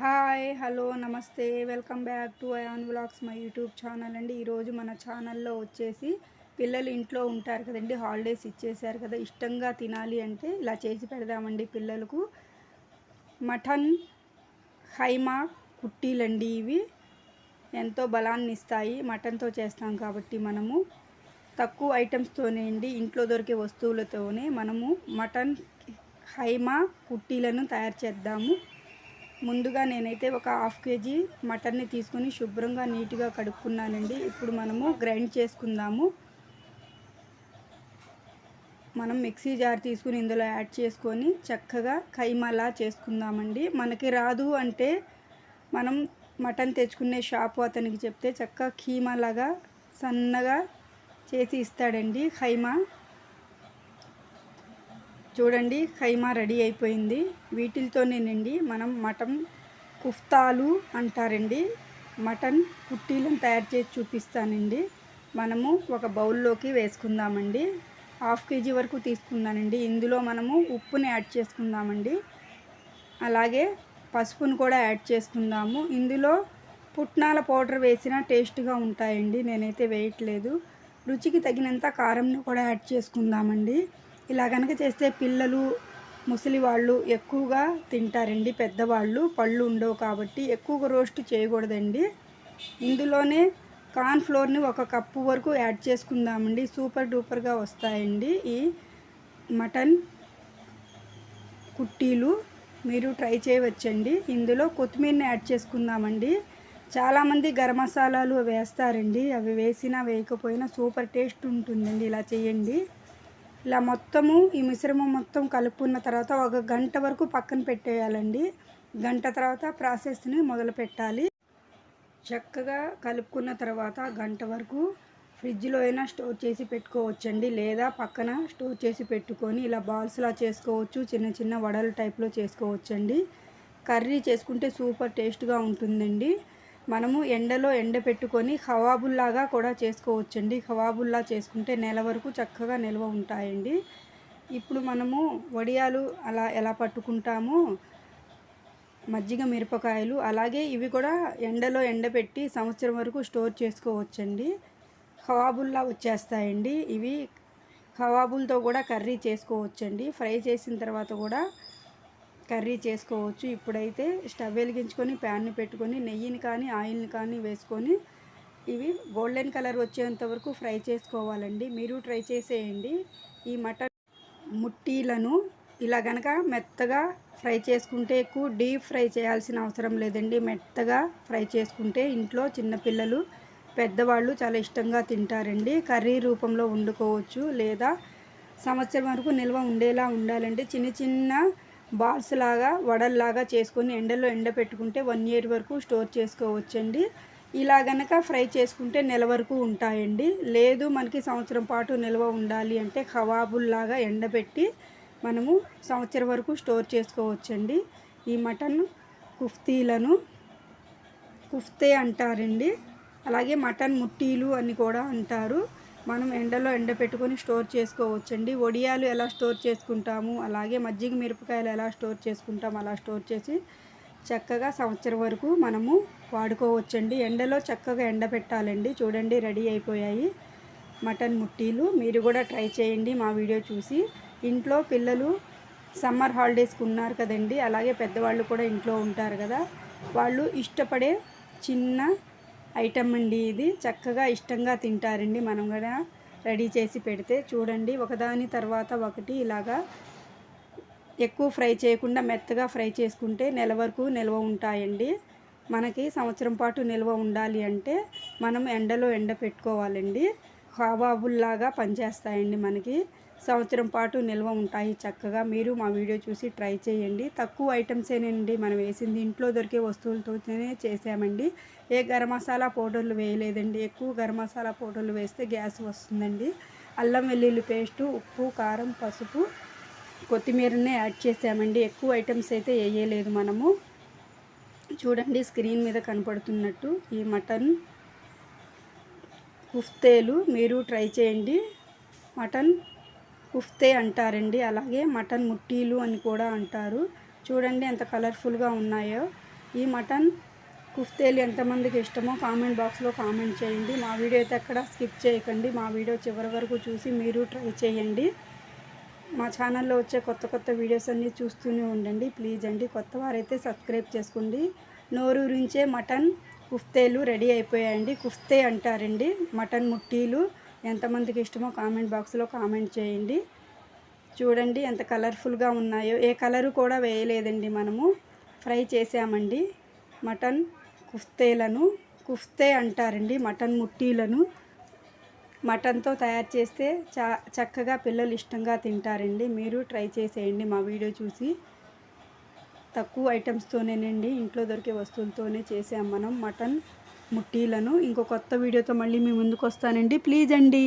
Hi hello నమస్తే. Welcome back to Ayaan vlogs my YouTube channel అండి. ఈరోజు మన ఛానల్లో వచ్చేసి పిల్లలు ఇంట్లో ఉంటారు కదండి హాలిడేస్ ఇచ్చేసారు కదా ఇష్టంగా తినాలి అంటే ఇలా చేసి పెడదామండి పిల్లలకు. మటన్ హైమా కుట్టీలండి ఇవి. ఎంతో బలాన్ని ఇస్తాయి. మటన్తో చేస్తాం కాబట్టి మనము. తక్కువ ఐటమ్స్తోనే అండి ఇంట్లో దొరికే వస్తువులతోనే మనము మటన్ హైమా కుట్టీలను తయారు చేద్దాము. ముందుగా నేనైతే ఒక హాఫ్ కేజీ మటన్ని తీసుకొని శుభ్రంగా నీట్గా కడుక్కున్నానండి. ఇప్పుడు మనము గ్రైండ్ చేసుకుందాము. మనం మిక్సీ జార్ తీసుకుని ఇందులో యాడ్ చేసుకొని చక్కగా కైమలా చేసుకుందామండి. మనకి రాదు అంటే మనం మటన్ తెచ్చుకునే షాపు అతనికి చెప్తే చక్కగా కీమాలాగా సన్నగా చేసి ఇస్తాడండి ఖైమా చూడండి ఖైమా రెడీ అయిపోయింది. వీటితోనేనండి మనం మటన్ కుఫ్తాలు అంటారండి. మటన్ కుట్టీలను తయారు చేసి చూపిస్తానండి. మనము ఒక బౌల్లోకి వేసుకుందామండి. హాఫ్ కేజీ వరకు తీసుకున్నానండి. ఇందులో మనము ఉప్పుని యాడ్ చేసుకుందామండి. అలాగే పసుపును కూడా యాడ్ చేసుకుందాము. ఇందులో పుట్నాల పౌడర్ వేసిన టేస్ట్గా ఉంటాయండి. నేనైతే వేయట్లేదు. రుచికి తగినంత కారంను కూడా యాడ్ చేసుకుందామండి. ఇలా కనుక చేస్తే పిల్లలు ముసలి వాళ్ళు ఎక్కువగా తింటారండి. పెద్దవాళ్ళు పళ్ళు ఉండవు కాబట్టి ఎక్కువగా రోస్ట్ చేయకూడదండి. ఇందులోనే కార్న్ ఫ్లోర్ని ఒక కప్పు వరకు యాడ్ చేసుకుందామండి. సూపర్ డూపర్గా వస్తాయండి ఈ మటన్ కుట్టీలు. మీరు ట్రై చేయవచ్చండి. ఇందులో కొత్తిమీరని యాడ్ చేసుకుందామండి. చాలామంది గరం మసాలాలు వేస్తారండి. అవి వేసినా వేయకపోయినా సూపర్ టేస్ట్ ఉంటుందండి. ఇలా చేయండి. ఇలా మొత్తము ఈ మిశ్రమం మొత్తం కలుపుకున్న తర్వాత ఒక గంట వరకు పక్కన పెట్టేయాలండి. గంట తర్వాత ప్రాసెస్ని మొదలు పెట్టాలి. చక్కగా కలుపుకున్న తర్వాత గంట వరకు ఫ్రిడ్జ్లో అయినా స్టోర్ చేసి పెట్టుకోవచ్చండి. లేదా పక్కన స్టోర్ చేసి పెట్టుకొని ఇలా బాల్స్లా చేసుకోవచ్చు చిన్న చిన్న వడల టైప్లో చేసుకోవచ్చండి. కర్రీ చేసుకుంటే సూపర్ టేస్ట్గా ఉంటుందండి. మనము ఎండలో ఎండ పెట్టుకొని కూడా చేసుకోవచ్చండి. హవాబుల్లా చేసుకుంటే నెల వరకు చక్కగా నిల్వ ఉంటాయండి. ఇప్పుడు మనము వడియాలు అలా ఎలా పట్టుకుంటామో మజ్జిగ మిరపకాయలు అలాగే ఇవి కూడా ఎండలో ఎండపెట్టి సంవత్సరం వరకు స్టోర్ చేసుకోవచ్చండి. కవాబుల్లా వచ్చేస్తాయండి. ఇవి కవాబులతో కూడా కర్రీ చేసుకోవచ్చండి. ఫ్రై చేసిన తర్వాత కూడా కర్రీ చేసుకోవచ్చు. ఇప్పుడైతే స్టవ్ వెలిగించుకొని ప్యాన్ని పెట్టుకొని నెయ్యిని కానీ ఆయిల్ని కానీ వేసుకొని ఇవి గోల్డెన్ కలర్ వచ్చేంత వరకు ఫ్రై చేసుకోవాలండి. మీరు ట్రై చేసేయండి. ఈ మటన్ ముట్టీలను ఇలా గనక మెత్తగా ఫ్రై చేసుకుంటే ఎక్కువ డీప్ ఫ్రై చేయాల్సిన అవసరం లేదండి. మెత్తగా ఫ్రై చేసుకుంటే ఇంట్లో చిన్నపిల్లలు పెద్దవాళ్ళు చాలా ఇష్టంగా తింటారండి. కర్రీ రూపంలో వండుకోవచ్చు లేదా సంవత్సరం వరకు నిల్వ ఉండేలా ఉండాలండి. చిన్న చిన్న బాల్స్ లాగా వడల్లాగా చేసుకొని ఎండలో ఎండపెట్టుకుంటే వన్ ఇయర్ వరకు స్టోర్ చేసుకోవచ్చండి. ఇలా గనక ఫ్రై చేసుకుంటే నెల వరకు ఉంటాయండి. లేదు మనకి సంవత్సరం పాటు నిల్వ ఉండాలి అంటే కవాబుల్లాగా ఎండబెట్టి మనము సంవత్సరం వరకు స్టోర్ చేసుకోవచ్చండి. ఈ మటన్ కుఫ్తీలను కుఫ్తే అంటారండి. అలాగే మటన్ ముట్టీలు అని కూడా అంటారు. మనం ఎండలో ఎండ పెట్టుకొని స్టోర్ చేసుకోవచ్చండి. వడియాలు ఎలా స్టోర్ చేసుకుంటాము అలాగే మజ్జిగ మిరపకాయలు ఎలా స్టోర్ చేసుకుంటాము అలా స్టోర్ చేసి చక్కగా సంవత్సరం వరకు మనము వాడుకోవచ్చండి. ఎండలో చక్కగా ఎండ పెట్టాలండి. చూడండి రెడీ అయిపోయాయి మటన్ ముట్టీలు. మీరు కూడా ట్రై చేయండి మా వీడియో చూసి. ఇంట్లో పిల్లలు సమ్మర్ హాలిడేస్కి ఉన్నారు కదండి అలాగే పెద్దవాళ్ళు కూడా ఇంట్లో ఉంటారు కదా వాళ్ళు ఇష్టపడే చిన్న ఐటమ్ అండి ఇది. చక్కగా ఇష్టంగా తింటారండి మనం కూడా. రెడీ చేసి పెడితే చూడండి. ఒకదాని తర్వాత ఒకటి ఇలాగా ఎక్కువ ఫ్రై చేయకుండా మెత్తగా ఫ్రై చేసుకుంటే నెల వరకు నిల్వ ఉంటాయండి. మనకి సంవత్సరం పాటు నిల్వ ఉండాలి అంటే మనం ఎండలో ఎండ పెట్టుకోవాలండి హాబాబుల్లాగా పనిచేస్తాయండి మనకి. సంవత్సరం పాటు నిల్వ ఉంటాయి. చక్కగా మీరు మా వీడియో చూసి ట్రై చేయండి. తక్కువ ఐటమ్సేనండి మనం వేసింది ఇంట్లో దొరికే వస్తువులతోనే చేసామండి. ఏ గరం మసాలా పౌడర్లు వేయలేదండి. ఎక్కువ గరం మసాలా పౌడర్లు వేస్తే గ్యాస్ వస్తుందండి. అల్లం వెల్లుల్లి పేస్టు ఉప్పు కారం పసుపు కొత్తిమీరనే యాడ్ చేసామండి. ఎక్కువ ఐటమ్స్ అయితే వేయలేదు మనము. చూడండి స్క్రీన్ మీద కనపడుతున్నట్టు ఈ మటన్ కుఫ్తేలు మీరు ట్రై చేయండి. మటన్ కుఫ్తే అంటారండి. అలాగే మటన్ ముట్టీలు అని కూడా అంటారు. చూడండి ఎంత కలర్ఫుల్గా ఉన్నాయో. ఈ మటన్ కుఫ్తేలు ఎంతమందికి ఇష్టమో కామెంట్ బాక్స్లో కామెంట్ చేయండి. మా వీడియో అయితే ఎక్కడ స్కిప్ చేయకండి. మా వీడియో చివరి వరకు చూసి మీరు ట్రై చేయండి. మా ఛానల్లో వచ్చే కొత్త కొత్త వీడియోస్ అన్నీ చూస్తూనే ఉండండి. ప్లీజ్ అండి కొత్త వారైతే సబ్స్క్రైబ్ చేసుకోండి. నోరూరించే మటన్ కుఫ్తేలు రెడీ అయిపోయాయండి. కుఫ్తే అంటారండి. మటన్ ముట్టీలు ఎంతమందికి ఇష్టమో కామెంట్ బాక్స్లో కామెంట్ చేయండి. చూడండి ఎంత కలర్ఫుల్గా ఉన్నాయో. ఏ కలరు కూడా వేయలేదండి మనము. ఫ్రై చేసామండి. మటన్ కుఫ్తేలను కుఫ్తే అంటారండి మటన్ ముట్టీలను. మటన్తో తయారు చేస్తే చా చక్కగా పిల్లలు ఇష్టంగా తింటారండి. మీరు ట్రై చేసేయండి మా వీడియో చూసి. తక్కువ ఐటమ్స్తోనేనండి ఇంట్లో దొరికే వస్తువులతోనే చేసాం మనం మటన్ ముట్టీలను ఇంకో కొత్త వీడియోతో మళ్ళీ మీ ముందుకు వస్తానండి. ప్లీజ్ అండి.